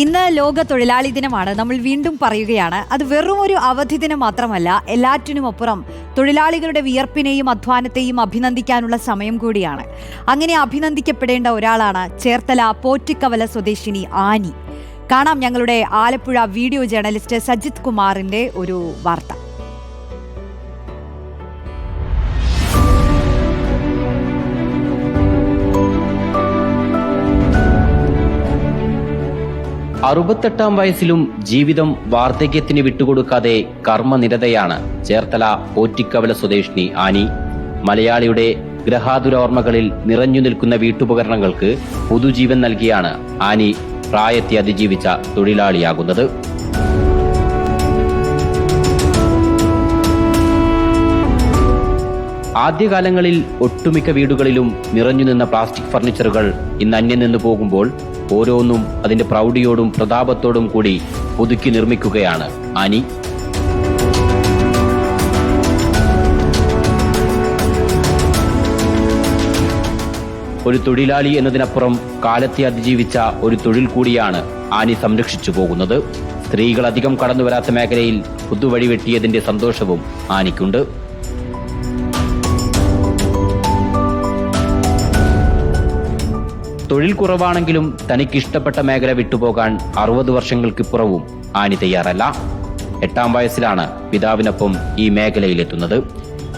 ഇന്ന് ലോക തൊഴിലാളി ദിനമാണ്. നമ്മൾ വീണ്ടും പറയുകയാണ് അത് വെറും ഒരു അവധി ദിനം മാത്രമല്ല എല്ലാറ്റിനുമപ്പുറം തൊഴിലാളികളുടെ വിയർപ്പിനെയും അധ്വാനത്തെയും അഭിനന്ദിക്കാനുള്ള സമയം കൂടിയാണ്. അങ്ങനെ അഭിനന്ദിക്കപ്പെടേണ്ട ഒരാളാണ് ചേർത്തല പോറ്റിക്കവല സ്വദേശിനി ആനി. കാണാം ഞങ്ങളുടെ ആലപ്പുഴ വീഡിയോ ജേർണലിസ്റ്റ് സജിത് കുമാറിന്റെ ഒരു വാർത്ത. അറുപത്തെട്ടാം വയസ്സിലും ജീവിതം വാർദ്ധക്യത്തിന് വിട്ടുകൊടുക്കാതെ കർമ്മനിരതയാണ് ചേർത്തല പോറ്റിക്കവല സ്വദേശിനി ആനി. മലയാളിയുടെ ഗ്രഹാതുരോർമ്മകളിൽ നിറഞ്ഞു നിൽക്കുന്ന വീട്ടുപകരണങ്ങൾക്ക് പുതുജീവൻ നൽകിയാണ് ആനി പ്രായത്തെ അതിജീവിച്ച തൊഴിലാളിയാകുന്നത്. ആദ്യകാലങ്ങളിൽ ഒട്ടുമിക്ക വീടുകളിലും നിറഞ്ഞു നിന്ന പ്ലാസ്റ്റിക് ഫർണിച്ചറുകൾ ഇന്ന് അന്യം നിന്നു പോകുമ്പോൾ ഓരോന്നും അതിന്റെ പ്രൗഢിയോടും പ്രതാപത്തോടും കൂടി പുതുക്കി നിർമ്മിക്കുകയാണ്. ആനി? ഒരു തൊഴിലാളി എന്നതിനപ്പുറം കാലത്തെ അതിജീവിച്ച ഒരു തൊഴിൽ കൂടിയാണ് ആനി സംരക്ഷിച്ചു പോകുന്നത്. സ്ത്രീകൾ അധികം കടന്നു വരാത്ത മേഖലയിൽ പുതുവഴി വെട്ടിയതിന്റെ സന്തോഷവും ആനിക്കുണ്ട്. തൊഴിൽ കുറവാണെങ്കിലും തനിക്ക് ഇഷ്ടപ്പെട്ട മേഖല വിട്ടുപോകാൻ അറുപത് വർഷങ്ങൾക്കിപ്പുറവും ആനി തയ്യാറല്ല. എട്ടാം വയസ്സിലാണ് പിതാവിനൊപ്പം ഈ മേഖലയിലെത്തുന്നത്.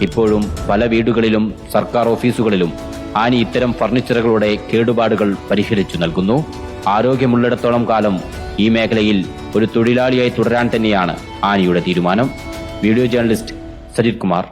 ഇപ്പോഴും പല വീടുകളിലും സർക്കാർ ഓഫീസുകളിലും ആനി ഇത്തരം ഫർണിച്ചറുകളുടെ കേടുപാടുകൾ പരിഹരിച്ചു നൽകുന്നു. ആരോഗ്യമുള്ളിടത്തോളം കാലം ഈ മേഖലയിൽ ഒരു തൊഴിലാളിയായി തുടരാൻ തന്നെയാണ് ആനിയുടെ തീരുമാനം. Video journalist Sajith Kumar.